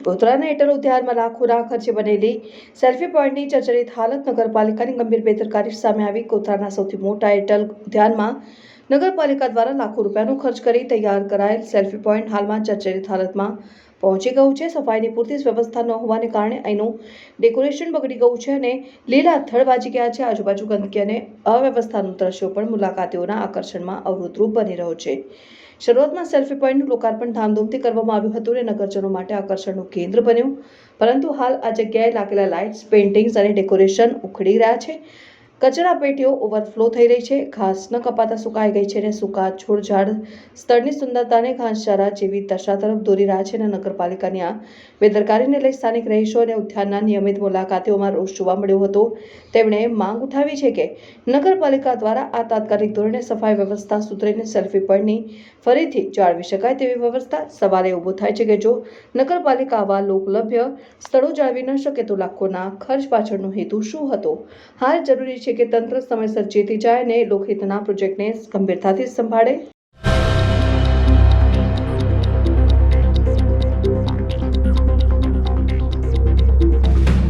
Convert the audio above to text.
ગોધરાના એટલ ઉદ્યાનમાં લાખોના ખર્ચે બનેલી સેલ્ફી પોઈન્ટની ચર્ચરિત હાલત નગરપાલિકાની ગંભીર બેદરકારી સામે આવી. ગોધરાના સૌથી મોટા એટલ ઉદ્યાનમાં નગરપાલિકા દ્વારા લાખો રૂપિયાનો ખર્ચ કરી તૈયાર કરાયેલ સેલ્ફી પોઈન્ટ હાલમાં ચર્ચિત હાલતમાં પહોંચી ગયું છે. સફાઈની પૂરતી વ્યવસ્થા ન હોવાને કારણે અહીંનું ડેકોરેશન બગડી ગયું છે અને લીલા થડ વાજી ગયા છે. આજુબાજુ ગંદકી અને અવ્યવસ્થાનું દ્રશ્યો પણ મુલાકાતીઓના આકર્ષણમાં અવરોધરૂપ બની રહ્યો છે. શરૂઆતમાં સેલ્ફી પોઈન્ટનું લોકાર્પણ ધામધૂમથી કરવામાં આવ્યું હતું અને નગરજનો માટે આકર્ષણનું કેન્દ્ર બન્યું. પરંતુ હાલ આ જગ્યાએ લાગેલા લાઇટ્સ, પેઇન્ટિંગ્સ અને ડેકોરેશન ઉખડી રહ્યા છે. કચરા પેટીઓ ઓવરફ્લો થઈ રહી છે. ઘાસ ન કપાતા સુકાઈ ગઈ છે અને સૂકા છોડ ઝાડ સ્થળની સુંદરતાને ઘાસચારા જેવી દશા તરફ દોરી રહ્યા છે અને નગરપાલિકાની આ બેદરકારીને લઈ સ્થાનિક રહીશો અને ઉદ્યાનના નિયમિત મુલાકાતીઓમાં રોષ જોવા મળ્યો હતો. તેમણે માંગ ઉઠાવી છે કે નગરપાલિકા દ્વારા આ તાત્કાલિક ધોરણે સફાઈ વ્યવસ્થા સુધરીને સેલ્ફી પોઈન્ટની ફરીથી જાળવી શકાય તેવી વ્યવસ્થા સવારે ઊભો થાય છે કે જો નગરપાલિકા આવા લોકલભ્ય સ્થળો જાળવી ન શકે તો લાખોના ખર્ચ પાછળનો હેતુ શું હતો? હાલ જરૂરી છે કે તંત્ર સમયસર ચેતી જાય અને લોકહિતના પ્રોજેક્ટને ગંભીરતાથી સંભાળે.